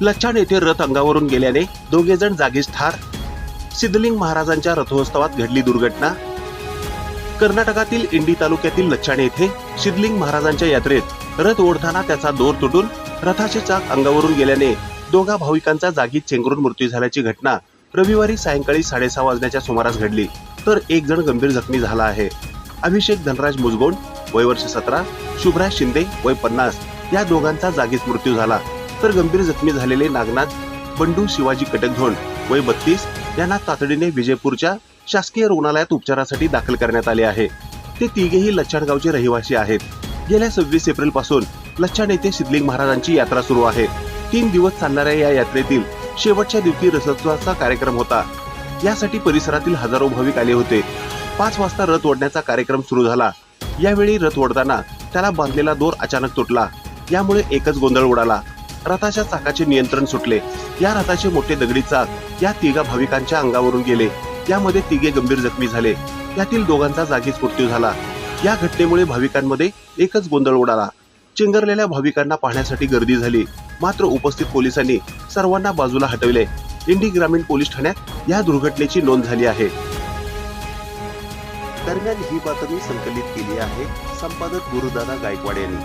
लच्छाण येथे रथ अंगावरून गेल्याने दोघे जण जागीच ठार. सिद्धलिंग महाराजांच्या रथोत्सवात घडली दुर्घटना. कर्नाटकातील इंडी तालुक्यातील लच्छाण येथे सिद्धलिंग महाराजांच्या यात्रेत रथ ओढताना त्याचा दोर तुटून रथाचे चाक अंगावरून गेल्याने दोघा भाविकांचा जागीच चेंगरून मृत्यू झाल्याची घटना रविवारी सायंकाळी साडेसहा वाजण्याच्या सुमारास घडली. तर एक जण गंभीर जखमी झाला आहे. अभिषेक धनराज मुजगोंड वय वर्ष सतरा शुभ्रा शिंदे वय पन्नास या दोघांचा जागीच मृत्यू झाला. तर गंभीर जखमी झालेले नागनाथ बंडू शिवाजी कटकधोंड वय बत्तीस यांना तातडीने विजयपूरच्या शासकीय रुग्णालयात उपचारासाठी दाखल करण्यात आले आहे. ते तिघेही लच्छाणगावचे रहिवासी आहेत. गेल्या सव्वीस एप्रिलपासून लच्छाण येथे सिद्धलिंग महाराजांची यात्रा सुरू आहे. तीन दिवस चालणाऱ्या या यात्रेतील शेवटच्या दिवशी रथोत्सवाचा कार्यक्रम होता. यासाठी परिसरातील हजारो भाविक आले होते. पाच वाजता रथ ओढण्याचा कार्यक्रम सुरू झाला. यावेळी रथ ओढताना त्याला बांधलेला दोर अचानक तुटला. यामुळे एकच गोंधळ उडाला. रथाच्या चाकाचे नियंत्रण सुटले. या रथाचे मोठे दगडी चाक या तिघा भाविकांच्या अंगावरून गेले. यामध्ये तिघे गंभीर जखमी झाले. यातील दोघांचा जागीच मृत्यू झाला. या घटनेमुळे भाविकांमध्ये एकच गोंधळ उडाला. चिंगरलेल्या भाविकांना पाहण्यासाठी गर्दी झाली. मात्र उपस्थित पोलिसांनी सर्वांना बाजूला हटवले. इंडी ग्रामीण पोलीस ठाण्यात या दुर्घटनेची नोंद झाली आहे. दरम्यान ही बातमी संकलित केली आहे संपादक गुरुदादा गायकवाड यांनी.